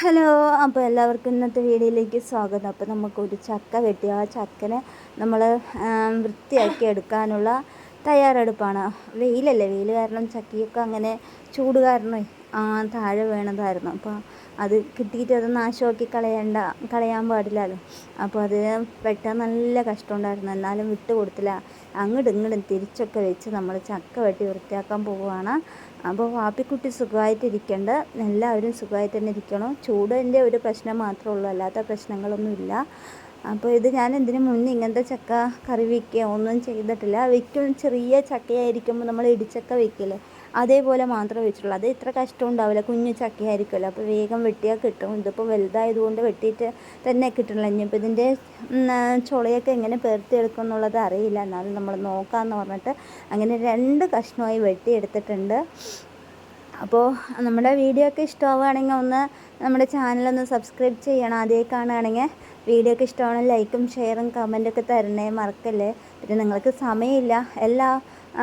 Hello അപ്പോൾ എല്ലാവർക്കും ഇന്നത്തെ വീഡിയോയിലേക്ക് സ്വാഗതം. അപ്പോൾ നമുക്കൊരു ചക്ക വെട്ടി. ആ ചക്കനെ നമ്മൾ വൃത്തിയാക്കി എടുക്കാനുള്ള തയ്യാറെടുപ്പാണ്. വെയിലല്ലേ? വെയിൽ കാരണം ചക്കയൊക്കെ അങ്ങനെ ചൂട് കാരണം താഴെ വേണതായിരുന്നു. അപ്പോൾ അത് കിട്ടിയിട്ട് അത് നാശമാക്കി കളയണ്ട കളയാൻ പാടില്ലല്ലോ. അപ്പോൾ അത് വെട്ടാൻ നല്ല കഷ്ടമുണ്ടായിരുന്നു. എന്നാലും വിട്ട് കൊടുത്തില്ല അങ്ങോട്ടും ഇങ്ങോട്ടും തിരിച്ചൊക്കെ വെച്ച് നമ്മൾ ചക്ക വെട്ടി വൃത്തിയാക്കാൻ പോവുകയാണ്. അപ്പോൾ വാപ്പിക്കുട്ടി സുഖമായിട്ടിരിക്കേണ്ട. എല്ലാവരും സുഖമായിട്ട് തന്നെ ഇരിക്കണം. ചൂടിന്റെ ഒരു പ്രശ്നം മാത്രമേ ഉള്ളൂ. അല്ലാത്ത പ്രശ്നങ്ങളൊന്നുമില്ല അപ്പോൾ ഇത് ഞാൻ ഇതിന് മുന്നേ ഇങ്ങനത്തെ ചക്ക കറി വയ്ക്കുക ഒന്നും ചെയ്തിട്ടില്ല. വയ്ക്കും ചെറിയ ചക്കയായിരിക്കുമ്പോൾ നമ്മൾ ഇടിച്ചക്ക വയ്ക്കില്ലേ? അതേപോലെ മാത്രമേ വെച്ചിട്ടുള്ളൂ. അത് ഇത്ര കഷ്ടം ഉണ്ടാവില്ല. കുഞ്ഞു ചക്കയായിരിക്കുമല്ലോ. അപ്പോൾ വേഗം വെട്ടിയാൽ കിട്ടും. ഇതിപ്പോൾ വലുതായതുകൊണ്ട് വെട്ടിയിട്ട് തന്നെ കിട്ടണില്ല. ഇനിയിപ്പോൾ ഇതിന്റെ ചുളയൊക്കെ എങ്ങനെ പേർത്തിയെടുക്കും എന്നുള്ളത് അറിയില്ല. എന്നാലും നമ്മൾ നോക്കാമെന്ന് പറഞ്ഞിട്ട് അങ്ങനെ രണ്ട് കഷ്ണമായി വെട്ടിയെടുത്തിട്ടുണ്ട്. അപ്പോൾ നമ്മുടെ വീഡിയോ ഒക്കെ ഇഷ്ടമാവുകയാണെങ്കിൽ ഒന്ന് നമ്മുടെ ചാനലൊന്ന് സബ്സ്ക്രൈബ് ചെയ്യണം അതേ കാണുകയാണെങ്കിൽ. വീഡിയോ ഒക്കെ ഇഷ്ടമാണ് ലൈക്കും ഷെയറും കമന്റൊക്കെ തരണേ മറക്കല്ലേ. പിന്നെ നിങ്ങൾക്ക് സമയമില്ല. എല്ലാ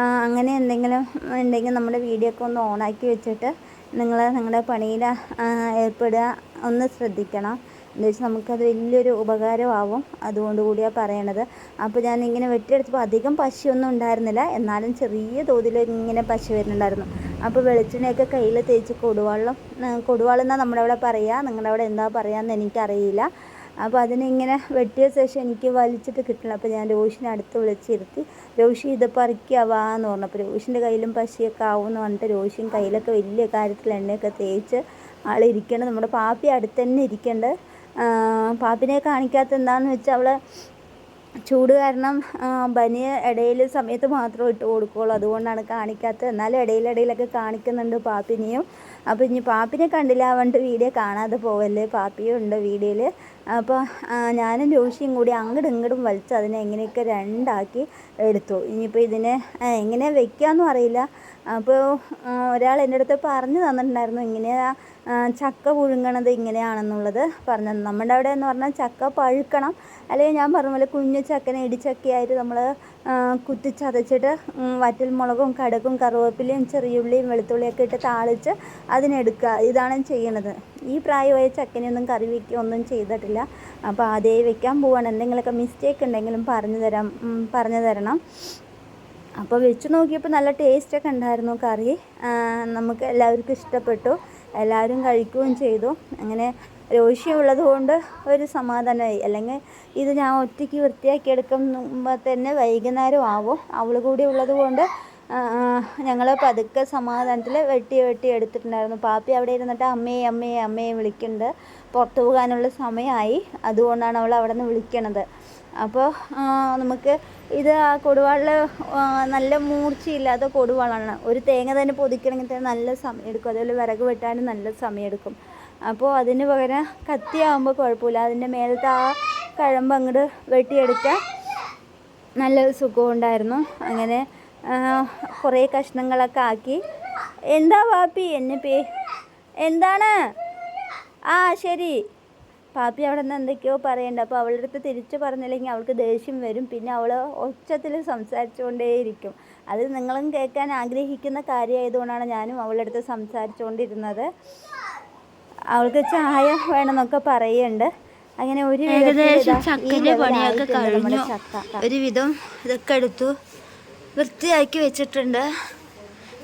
അങ്ങനെ എന്തെങ്കിലും ഉണ്ടെങ്കിൽ നമ്മുടെ വീഡിയോ ഒക്കെ ഒന്ന് ഓണാക്കി വെച്ചിട്ട് നിങ്ങൾ നിങ്ങളുടെ പണിയിൽ ഏർപ്പെടുക ഒന്ന് ശ്രദ്ധിക്കണം. എന്ന് വെച്ചാൽ നമുക്കത് വലിയൊരു ഉപകാരമാവും. അതുകൊണ്ട് കൂടിയാണ് പറയണത്. അപ്പോൾ ഞാൻ ഇങ്ങനെ വെട്ടിയെടുത്തപ്പോൾ അധികം പശിയൊന്നും ഉണ്ടായിരുന്നില്ല. എന്നാലും ചെറിയ തോതിൽ ഇങ്ങനെ പശു വരുന്നുണ്ടായിരുന്നു. അപ്പോൾ വെളിച്ചെണ്ണയൊക്കെ കയ്യിൽ തേച്ച് കൊടുവള്ളം കൊടുവള്ളം എന്നാണ് നമ്മുടെ അവിടെ പറയുക നിങ്ങളുടെ അവിടെ എന്താ പറയുക എന്ന് എനിക്കറിയില്ല. അപ്പോൾ അതിനിങ്ങനെ വെട്ടിയ ശേഷം എനിക്ക് വലിച്ചിട്ട് കിട്ടില്ല അപ്പോൾ ഞാൻ രോഷിനെ അടുത്ത് വിളിച്ചിരുത്തി രോഷി ഇത് പറിക്കാവാ എന്ന് പറഞ്ഞു. അപ്പോൾ രോഷിന്റെ കയ്യിലും പശിയൊക്കെ ആവും എന്ന് പറഞ്ഞിട്ട് രോഷിയും കയ്യിലൊക്കെ വലിയ കാര്യത്തിൽ എണ്ണയൊക്കെ തേച്ച് ആളിരിക്കേണ്ടത് നമ്മുടെ പാപ്പി അടുത്ത് തന്നെ ഇരിക്കേണ്ടത് പാപ്പിനെ കാണിക്കാത്ത എന്താണെന്ന് വെച്ചാൽ അവൾ ചൂട് കാരണം ബനിയ ഇടയിൽ സമയത്ത് മാത്രം ഇട്ട് കൊടുക്കുകയുള്ളൂ അതുകൊണ്ടാണ് കാണിക്കാത്തത്. എന്നാലും ഇടയിലിടയിലൊക്കെ കാണിക്കുന്നുണ്ട് പാപ്പിനെയും. അപ്പോൾ ഇനി പാപ്പിനെ കണ്ടില്ല വീഡിയോ കാണാതെ പോവല്ലേ? പാപ്പിയും ഉണ്ട് വീഡിയോയിൽ അപ്പോൾ ഞാനും ജോഷിയും കൂടി അങ്ങോട്ടും ഇങ്ങോട്ടും വലിച്ച് അതിനെ എങ്ങനെയൊക്കെ രണ്ടാക്കി എടുത്തു. ഇനിയിപ്പോൾ ഇതിനെ എങ്ങനെ വെക്കാമെന്നും അറിയില്ല. അപ്പോൾ ഒരാൾ എന്റെ അടുത്ത് പറഞ്ഞു തന്നിട്ടുണ്ടായിരുന്നു ഇങ്ങനെയാ ചക്ക പുഴുങ്ങണത് ഇങ്ങനെയാണെന്നുള്ളത് പറഞ്ഞത്. നമ്മുടെ അവിടെ എന്ന് പറഞ്ഞാൽ ചക്ക പഴുക്കണം. അല്ലെങ്കിൽ ഞാൻ പറഞ്ഞ പോലെ കുഞ്ഞു ചക്കനെ ഇടിച്ചക്കയായിട്ട് നമ്മൾ കുത്തിച്ചതച്ചിട്ട് ചതച്ചിട്ട് വറ്റൽ മുളകും കടുകും കറുവേപ്പിലയും ചെറിയുള്ളിയും വെളുത്തുള്ളിയൊക്കെ ഇട്ട് താളിച്ച് അതിനെടുക്കുക. ഇതാണ് ചെയ്യണത്. ഈ പ്രായമായ ചക്കനെയൊന്നും കറി വയ്ക്കുക ഒന്നും ചെയ്തിട്ടില്ല. അപ്പോൾ അതേ വെക്കാൻ പോവാണ്. എന്തെങ്കിലുമൊക്കെ മിസ്റ്റേക്ക് ഉണ്ടെങ്കിലും പറഞ്ഞു തരാം. പറഞ്ഞു തരണം. അപ്പോൾ വെച്ച് നോക്കിയപ്പോൾ നല്ല ടേസ്റ്റൊക്കെ ഉണ്ടായിരുന്നു കറി. നമുക്ക് എല്ലാവർക്കും ഇഷ്ടപ്പെട്ടു. എല്ലാവരും കഴിക്കുകയും ചെയ്തു. അങ്ങനെ രോഷി ഉള്ളത് കൊണ്ട് ഒരു സമാധാനമായി. അല്ലെങ്കിൽ ഇത് ഞാൻ ഒറ്റയ്ക്ക് വൃത്തിയാക്കി എടുക്കുമ്പോൾ തന്നെ വൈകുന്നേരം ആവും. അവൾ കൂടി ഉള്ളത് കൊണ്ട് ഞങ്ങൾ പതുക്കെ സമാധാനത്തിൽ വെട്ടി വെട്ടി എടുത്തിട്ടുണ്ടായിരുന്നു. പാപ്പി അവിടെ ഇരുന്നിട്ട് അമ്മയെ അമ്മയെ അമ്മയെ വിളിക്കുന്നുണ്ട്. പുറത്തു പോകാനുള്ള സമയമായി. അതുകൊണ്ടാണ് അവൾ അവിടെ നിന്ന് വിളിക്കണത്. അപ്പോൾ നമുക്ക് ഇത് ആ കൊടുവാളിൽ നല്ല മൂർച്ചയില്ലാത്ത കൊടുവാളാണ്. ഒരു തേങ്ങ തന്നെ പൊതിക്കണമെങ്കിൽ തന്നെ നല്ല സമയം എടുക്കും. അതുപോലെ വിറക് വെട്ടാനും നല്ല സമയം എടുക്കും. അപ്പോൾ അതിന് പകരം കത്തിയാകുമ്പോൾ കുഴപ്പമില്ല. അതിന്റെ മേലത്തെ ആ കഴമ്പ് അങ്ങോട്ട് വെട്ടിയെടുക്കാൻ സുഖം ഉണ്ടായിരുന്നു. അങ്ങനെ കുറേ കഷ്ണങ്ങളൊക്കെ ആക്കി. എന്താ പാപ്പി? എന്നെ പേ എന്താണ്? ആ ശരി. പാപ്പി അവിടെ നിന്ന് എന്തൊക്കെയോ പറയണ്ട. അപ്പോൾ അവളുടെ അടുത്ത് തിരിച്ചു പറഞ്ഞില്ലെങ്കിൽ അവൾക്ക് ദേഷ്യം വരും. പിന്നെ അവൾ ഒച്ചത്തിൽ സംസാരിച്ചുകൊണ്ടേയിരിക്കും. അത് നിങ്ങളും കേൾക്കാൻ ആഗ്രഹിക്കുന്ന കാര്യമായതുകൊണ്ടാണ് ഞാനും അവളുടെ അടുത്ത് സംസാരിച്ചുകൊണ്ടിരുന്നത്. അവൾക്ക് ചായ വേണമെന്നൊക്കെ പറയുന്നുണ്ട്. അങ്ങനെ ഒരു ഏകദേശം ചക്കിന്റെ ചക്കന്റെ പണിയൊക്കെ കഴിഞ്ഞു. ഒരുവിധം ഇതൊക്കെ എടുത്തു. വൃത്തിയാക്കി വെച്ചിട്ടുണ്ട്.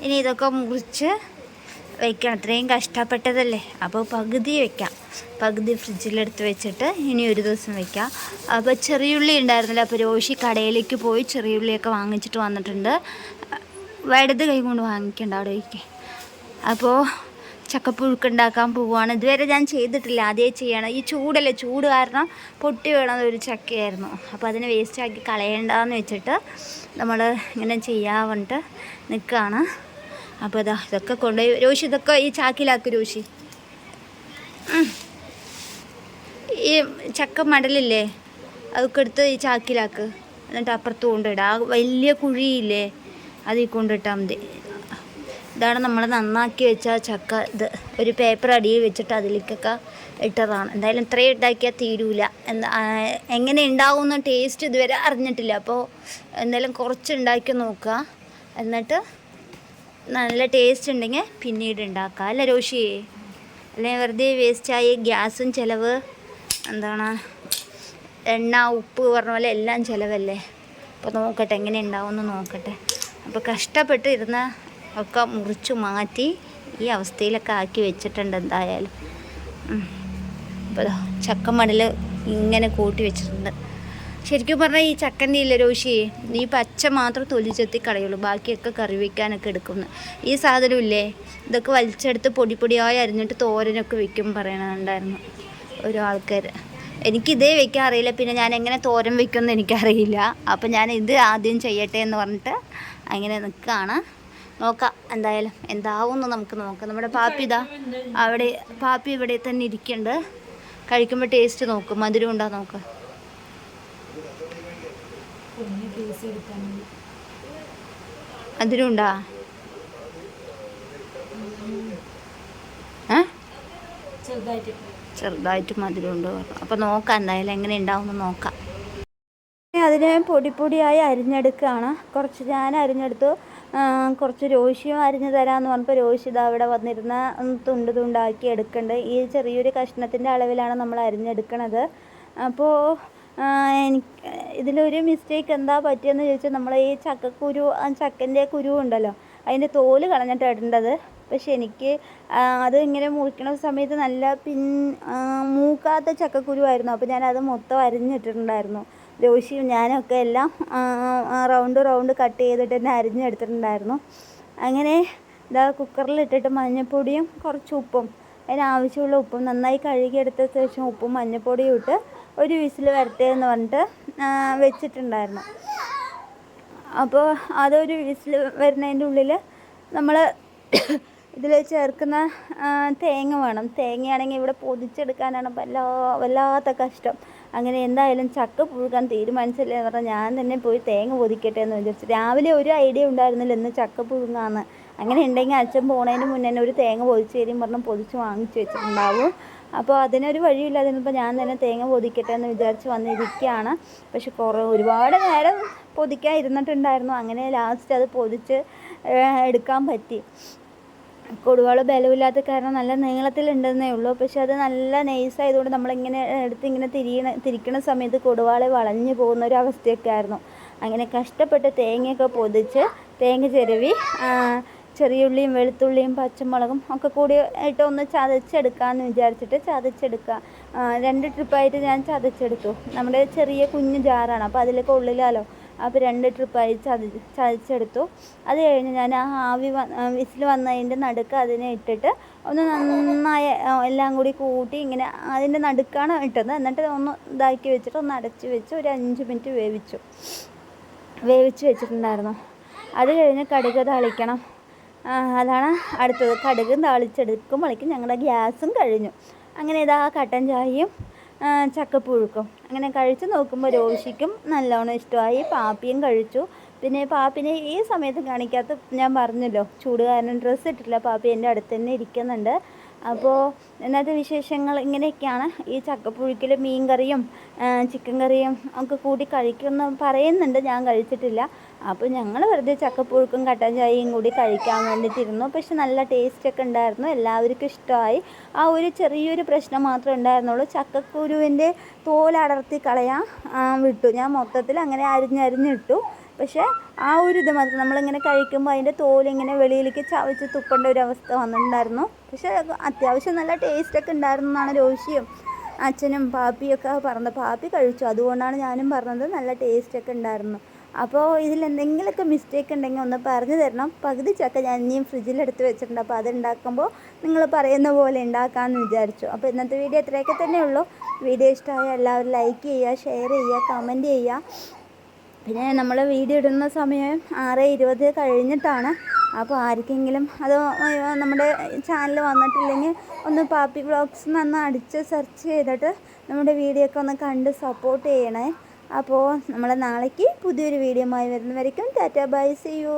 ഇനി ഇതൊക്കെ മുറിച്ച് വെക്കണം. അത്രയും കഷ്ടപ്പെട്ടതല്ലേ? അപ്പോൾ പകുതി വെക്കാം. പകുതി ഫ്രിഡ്ജിലെടുത്ത് വെച്ചിട്ട് ഇനി ഒരു ദിവസം വെക്കാം. അപ്പോൾ ചെറിയുള്ളി ഉണ്ടായിരുന്നില്ല. അപ്പോൾ രോഷി കടയിലേക്ക് പോയി ചെറിയുള്ളിയൊക്കെ വാങ്ങിച്ചിട്ട് വന്നിട്ടുണ്ട്. വലത് കൈ കൊണ്ട് വാങ്ങിക്കണ്ട അവിടെ അപ്പോൾ ചക്കപ്പുഴുക്ക് ഉണ്ടാക്കാൻ പോവുകയാണ്. ഇതുവരെ ഞാൻ ചെയ്തിട്ടില്ല. അതേ ചെയ്യണം. ഈ ചൂടല്ലേ? ചൂട് കാരണം പൊട്ടി വീണത് ഒരു ചക്കയായിരുന്നു. അപ്പോൾ അതിനെ വേസ്റ്റാക്കി കളയേണ്ടതെന്ന് വെച്ചിട്ട് നമ്മൾ ഇങ്ങനെ ചെയ്യാൻ വേണ്ടിട്ട് നിൽക്കുകയാണ് അപ്പോൾ ഇതാ ഇതൊക്കെ കൊണ്ടുപോയി. രോഷി ഇതൊക്കെ ഈ ചാക്കിലാക്കും രോഷി. ഈ ചക്ക മടലില്ലേ? അതൊക്കെ എടുത്ത് ഈ ചാക്കിലാക്ക്. എന്നിട്ട് അപ്പുറത്ത് കൊണ്ടിടുക ആ വലിയ കുഴിയില്ലേ? അതിൽ കൊണ്ടിട്ടാൽ മതി. ഇതാണ് നമ്മൾ നന്നാക്കി വെച്ച ചക്ക. ഇത് ഒരു പേപ്പർ അടിയിൽ വെച്ചിട്ട് അതിലേക്കൊക്കെ ഇട്ടതാണ്. എന്തായാലും ഇത്രയും ഉണ്ടാക്കിയാൽ തീരൂല. എന്താ എങ്ങനെ ഉണ്ടാവുമെന്ന് ടേസ്റ്റ് ഇതുവരെ അറിഞ്ഞിട്ടില്ല. അപ്പോൾ എന്തായാലും കുറച്ച് ഉണ്ടാക്കി നോക്കുക എന്നിട്ട് നല്ല ടേസ്റ്റ് ഉണ്ടെങ്കിൽ പിന്നീട് ഉണ്ടാക്കുക അല്ല രോഷിയേ അല്ലെങ്കിൽ വെറുതെ വേസ്റ്റായി ഗ്യാസും ചിലവ് എന്താണ്? എണ്ണ ഉപ്പ് പറഞ്ഞ പോലെ എല്ലാം ചിലവല്ലേ? അപ്പോൾ നോക്കട്ടെ എങ്ങനെ ഉണ്ടാവുമെന്ന് നോക്കട്ടെ. അപ്പോൾ കഷ്ടപ്പെട്ട് ഇരുന്ന ഒക്കെ മുറിച്ച് മാറ്റി ഈ അവസ്ഥയിലൊക്കെ ആക്കി വെച്ചിട്ടുണ്ട് എന്തായാലും. അപ്പോൾ ചക്കമടൽ ഇങ്ങനെ കൂട്ടി വെച്ചിട്ടുണ്ട്. ശരിക്കും പറഞ്ഞാൽ ഈ ചക്കന്റെ ഇല്ല രോഷി? ഈ പച്ച മാത്രം തൊലി ചെത്തി കളയുള്ളൂ. ബാക്കിയൊക്കെ കറി വയ്ക്കാനൊക്കെ എടുക്കുന്നു. ഈ സാധനം ഇല്ലേ? ഇതൊക്കെ വലിച്ചെടുത്ത് പൊടി പൊടിയായി അരിഞ്ഞിട്ട് തോരനൊക്കെ വെക്കും പറയണുണ്ടായിരുന്നു ഓരോ ആൾക്കാർ എനിക്കിതേ വെക്കാൻ അറിയില്ല. പിന്നെ ഞാൻ എങ്ങനെ തോരൻ വെക്കുമെന്ന് എനിക്കറിയില്ല. അപ്പം ഞാൻ ഇത് ആദ്യം ചെയ്യട്ടെ എന്ന് പറഞ്ഞിട്ട് അങ്ങനെ നിൽക്കുകയാണ് നോക്കാം. എന്തായാലും എന്താവുമെന്ന് നമുക്ക് നോക്കാം. നമ്മുടെ പാപ്പി ഇതാ അവിടെ പാപ്പി ഇവിടെ തന്നെ ഇരിക്കുന്നുണ്ട് കഴിക്കുമ്പോൾ ടേസ്റ്റ് നോക്കും. മധുരം ഉണ്ടോ നോക്ക്. മധുരം ഉണ്ടാ? ചെറുതായിട്ട്. മധുരം ഉണ്ട്? അപ്പോൾ നോക്കാം എന്തായാലും എങ്ങനെ ഉണ്ടാവും നോക്കാം. അതിനെ പൊടി പൊടിയായി അരിഞ്ഞെടുക്കുകയാണ്. കുറച്ച് ഞാൻ അരിഞ്ഞെടുത്തു. കുറച്ച് രോഷിയും അരിഞ്ഞു തരാമെന്ന് പറഞ്ഞപ്പോൾ രോഷിത അവിടെ വന്നിരുന്ന തുണ്ട് തുണ്ടാക്കി എടുക്കുന്നുണ്ട് ഈ ചെറിയൊരു കഷ്ണത്തിന്റെ അളവിലാണ് നമ്മൾ അരിഞ്ഞെടുക്കണത്. അപ്പോൾ എനിക്ക് ഇതിലൊരു മിസ്റ്റേക്ക് എന്താ പറ്റിയെന്ന് ചോദിച്ചാൽ നമ്മൾ ഈ ചക്കക്കുരു ചക്കന്റെ കുരു ഉണ്ടല്ലോ അതിന്റെ തോൽ കളഞ്ഞിട്ട് ഇടേണ്ടത്. പക്ഷെ എനിക്ക് അത് ഇങ്ങനെ മുറിക്കണ സമയത്ത് നല്ല പിൻ മൂക്കാത്ത ചക്കക്കുരു ആയിരുന്നു. അപ്പോൾ ഞാനത് മൊത്തം അരിഞ്ഞിട്ടിട്ടുണ്ടായിരുന്നു. രോഷിയും ഞാനൊക്കെ എല്ലാം റൗണ്ട് റൗണ്ട് കട്ട് ചെയ്തിട്ട് തന്നെ അരിഞ്ഞെടുത്തിട്ടുണ്ടായിരുന്നു. അങ്ങനെ ഇതാ കുക്കറിലിട്ടിട്ട് മഞ്ഞൾപ്പൊടിയും കുറച്ച് ഉപ്പും അതിനാവശ്യമുള്ള ഉപ്പും നന്നായി കഴുകിയെടുത്ത ശേഷം ഉപ്പും മഞ്ഞൾപ്പൊടിയും ഇട്ട് ഒരു വിസിൽ വരട്ടെ എന്ന് പറഞ്ഞിട്ട് വെച്ചിട്ടുണ്ടായിരുന്നു. അപ്പോൾ അതൊരു വിസിൽ വരുന്നതിന്റെ ഉള്ളിൽ നമ്മൾ ഇതിൽ ചേർക്കുന്ന തേങ്ങ വേണം. തേങ്ങയാണെങ്കിൽ ഇവിടെ പൊതിച്ചെടുക്കാനാണ് വല്ലാ വല്ലാത്ത കഷ്ടം. അങ്ങനെ എന്തായാലും ചക്ക പുഴുക്കാൻ തീരുമാനിച്ചില്ല എന്ന് പറഞ്ഞാൽ ഞാൻ തന്നെ പോയി തേങ്ങ പൊതിക്കട്ടെ എന്ന് വിചാരിച്ചു. രാവിലെ ഒരു ഐഡിയ ഉണ്ടായിരുന്നില്ല ഇന്ന് ചക്ക പുഴുങ്ങാന്ന്. അങ്ങനെ ഉണ്ടെങ്കിൽ അച്ഛൻ പോണതിന് മുന്നേ ഒരു തേങ്ങ പൊതിച്ച് തരും പറഞ്ഞ് പൊതിച്ച് വാങ്ങിച്ചു വെച്ചിട്ടുണ്ടാവും. അപ്പോൾ അതിനൊരു വഴിയില്ലാതിരുന്നപ്പോൾ ഞാൻ തന്നെ തേങ്ങ പൊതിക്കട്ടെ എന്ന് വിചാരിച്ച് വന്നിരിക്കുകയാണ്. പക്ഷെ കുറേ ഒരുപാട് നേരം പൊതിക്കാൻ ഇരുന്നിട്ടുണ്ടായിരുന്നു അങ്ങനെ ലാസ്റ്റ് അത് പൊതിച്ച് എടുക്കാൻ പറ്റി. കൊടുവാൾ ബലമില്ലാത്ത കാരണം നല്ല നീളത്തിലുണ്ടെന്നേ ഉള്ളൂ. പക്ഷെ അത് നല്ല നൈസായതുകൊണ്ട് നമ്മളിങ്ങനെ എടുത്ത് ഇങ്ങനെ തിരിയണ തിരിക്കണ സമയത്ത് കൊടുവാളെ വളഞ്ഞു പോകുന്ന ഒരു അവസ്ഥയൊക്കെ ആയിരുന്നു. അങ്ങനെ കഷ്ടപ്പെട്ട് തേങ്ങയൊക്കെ പൊതിച്ച് തേങ്ങ ചിരവി ചെറിയ ചെറിയുള്ളിയും വെളുത്തുള്ളിയും പച്ചമുളകും ഒക്കെ കൂടി ഇട്ട് ഒന്ന് ചതച്ചെടുക്കാമെന്ന് വിചാരിച്ചിട്ട് ചതച്ചെടുക്കുക രണ്ട് ട്രിപ്പായിട്ട് ഞാൻ ചതച്ചെടുത്തു. നമ്മുടെ ചെറിയ കുഞ്ഞു ജാറാണ്. അപ്പോൾ അതിലൊക്കെ ഉള്ളിലാലോ അപ്പോൾ രണ്ട് ട്രിപ്പായി ചതി ചതച്ചെടുത്തു. അത് കഴിഞ്ഞ് ഞാൻ ആ ആവി വിസിൽ വന്നതിന്റെ നടുക്ക് അതിനെ ഇട്ടിട്ട് ഒന്ന് നന്നായി എല്ലാം കൂടി കൂട്ടി ഇങ്ങനെ അതിന്റെ നടുക്കാണ് ഇട്ടത്. എന്നിട്ട് ഒന്ന് ഇതാക്കി വെച്ചിട്ട് ഒന്ന് അടച്ച് വെച്ച് ഒരു അഞ്ച് മിനിറ്റ് വേവിച്ചു. വേവിച്ച് വെച്ചിട്ടുണ്ടായിരുന്നു. അത് കഴിഞ്ഞ് കടുക് തളിക്കണം. അതാണ് അടുത്തത്. കടുകും താളിച്ചെടുക്കുമ്പോഴേക്കും ഞങ്ങളുടെ ഗ്യാസും കഴിഞ്ഞു. അങ്ങനെ ഇതാ കട്ടൻ ചായയും ചക്കപ്പുഴുക്കും. അങ്ങനെ കഴിച്ച് നോക്കുമ്പോൾ രോഷിക്കും നല്ലോണം ഇഷ്ടമായി. പാപ്പിയും കഴിച്ചു. പിന്നെ പാപ്പിനെ ഈ സമയത്ത് കാണിക്കാത്ത ഞാൻ പറഞ്ഞല്ലോ ചൂട് കാരണം ഡ്രസ്സ് ഇട്ടിട്ടില്ല. പാപ്പി എന്റെ അടുത്ത് തന്നെ ഇരിക്കുന്നുണ്ട്. അപ്പോൾ ഇന്നത്തെ വിശേഷങ്ങൾ? ഇങ്ങനെയൊക്കെയാണ്. ഈ ചക്കപ്പുഴുക്കിൽ മീൻ കറിയും ചിക്കൻ കറിയും ഒക്കെ കൂടി കഴിക്കുമെന്ന് പറയുന്നുണ്ട്. ഞാൻ കഴിച്ചിട്ടില്ല. അപ്പോൾ ഞങ്ങൾ വെറുതെ ചക്കപ്പുഴുക്കും കട്ടൻ ചായയും കൂടി കഴിക്കാൻ വേണ്ടിയിട്ടിരുന്നു പക്ഷെ നല്ല ടേസ്റ്റൊക്കെ ഉണ്ടായിരുന്നു. എല്ലാവർക്കും ഇഷ്ടമായി. ആ ഒരു ചെറിയൊരു പ്രശ്നം മാത്രമേ ഉണ്ടായിരുന്നുള്ളൂ. ചക്കക്കുരുവിന്റെ തോലടർത്തി കളയാൻ വിട്ടു. ഞാൻ മൊത്തത്തിൽ അങ്ങനെ അരിഞ്ഞരിഞ്ഞിട്ടു. പക്ഷേ ആ ഒരു ഇത് മാത്രം നമ്മളിങ്ങനെ കഴിക്കുമ്പോൾ അതിന്റെ തോലിങ്ങനെ വെളിയിലേക്ക് ചവച്ച് തുപ്പേണ്ട ഒരു അവസ്ഥ വന്നിട്ടുണ്ടായിരുന്നു. പക്ഷേ അത്യാവശ്യം നല്ല ടേസ്റ്റൊക്കെ ഉണ്ടായിരുന്നു എന്നാണ് രോഷിയും അച്ഛനും പാപ്പിയൊക്കെ പറഞ്ഞത്. പാപ്പി കഴിച്ചു. അതുകൊണ്ടാണ് ഞാനും പറഞ്ഞത് നല്ല ടേസ്റ്റൊക്കെ ഉണ്ടായിരുന്നു. അപ്പോൾ ഇതിൽ എന്തെങ്കിലുമൊക്കെ മിസ്റ്റേക്ക് ഉണ്ടെങ്കിൽ ഒന്ന് പറഞ്ഞു തരണം. പകുതി ചക്ക ഞാൻ ഇനിയും ഫ്രിഡ്ജിലെടുത്ത് വെച്ചിട്ടുണ്ട്. അപ്പോൾ അതുണ്ടാക്കുമ്പോൾ നിങ്ങൾ പറയുന്ന പോലെ ഉണ്ടാക്കാമെന്ന് വിചാരിച്ചു. അപ്പോൾ ഇന്നത്തെ വീഡിയോ ഇത്രയൊക്കെ തന്നെ ഉള്ളൂ. വീഡിയോ ഇഷ്ടമായ എല്ലാവരും ലൈക്ക് ചെയ്യുക ഷെയർ ചെയ്യുക കമന്റ് ചെയ്യുക. പിന്നെ നമ്മൾ വീഡിയോ ഇടുന്ന സമയം ആറ് ഇരുപത് കഴിഞ്ഞിട്ടാണ്. അപ്പോൾ ആർക്കെങ്കിലും അത് നമ്മുടെ ചാനൽ വന്നിട്ടില്ലെങ്കിൽ ഒന്ന് പാപ്പി വ്ളോഗ്സ് എന്ന് അടിച്ച് സെർച്ച് ചെയ്തിട്ട് നമ്മുടെ വീഡിയോ ഒക്കെ ഒന്ന് കണ്ട് സപ്പോർട്ട് ചെയ്യണേ. അപ്പോൾ നമ്മൾ നാളേക്ക് പുതിയൊരു വീഡിയോ ആയി വരുന്നവരേക്കും ടാറ്റ ബൈ സി യു